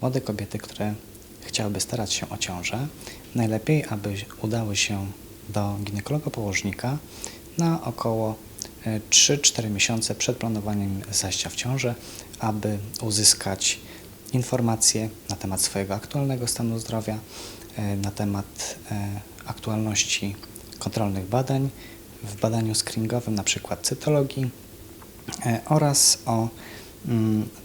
Młode kobiety, które chciałyby starać się o ciążę, najlepiej, aby udały się do ginekologa położnika na około e, 3-4 miesiące przed planowaniem zajścia w ciążę, aby uzyskać informacje na temat swojego aktualnego stanu zdrowia, e, na temat e, aktualności kontrolnych badań w badaniu screeningowym, przykład cytologii, e, oraz o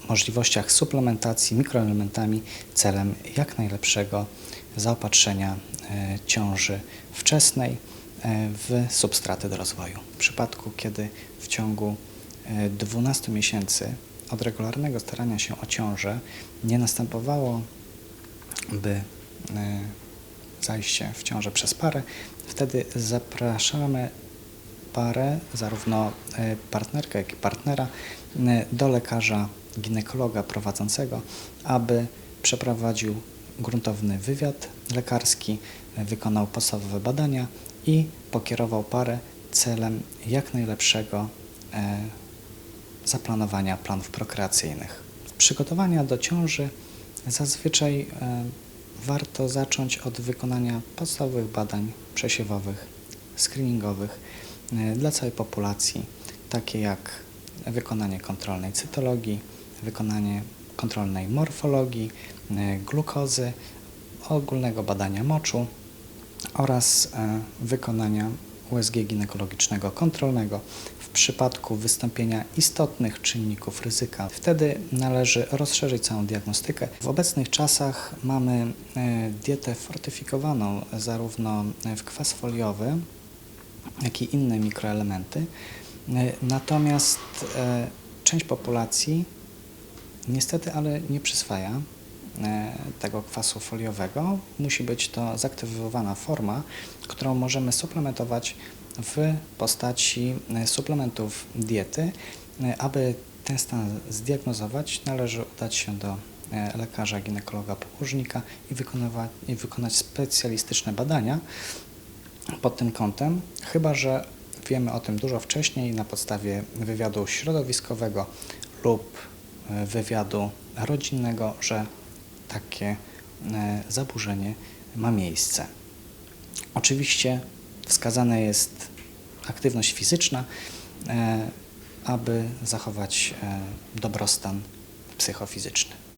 możliwościach suplementacji mikroelementami celem jak najlepszego zaopatrzenia e, ciąży wczesnej e, w substraty do rozwoju. W przypadku, kiedy w ciągu e, 12 miesięcy od regularnego starania się o ciążę nie następowało by e, zajście w ciążę przez parę, wtedy zapraszamy parę, zarówno e, partnerkę, jak i partnera, e, do lekarza ginekologa prowadzącego, aby przeprowadził gruntowny wywiad lekarski, e, wykonał podstawowe badania i pokierował parę celem jak najlepszego zaplanowania planów prokreacyjnych. Przygotowania do ciąży zazwyczaj warto zacząć od wykonania podstawowych badań przesiewowych, screeningowych dla całej populacji, takie jak wykonanie kontrolnej cytologii, wykonanie kontrolnej morfologii, e, glukozy, ogólnego badania moczu oraz e, wykonania USG ginekologicznego kontrolnego w przypadku wystąpienia istotnych czynników ryzyka. Wtedy należy rozszerzyć całą diagnostykę. W obecnych czasach mamy e, dietę fortyfikowaną zarówno w kwas foliowy, jak i inne mikroelementy. E, Natomiast e, część populacji niestety, ale nie przyswaja e, tego kwasu foliowego. Musi być to zaktywowana forma, którą możemy suplementować w postaci suplementów diety. Aby ten stan zdiagnozować, należy udać się do lekarza ginekologa położnika i, i wykonać specjalistyczne badania pod tym kątem, chyba że wiemy o tym dużo wcześniej na podstawie wywiadu środowiskowego lub e, wywiadu rodzinnego, że takie e, zaburzenie ma miejsce. Oczywiście wskazana jest aktywność fizyczna, e, aby zachować dobrostan psychofizyczny.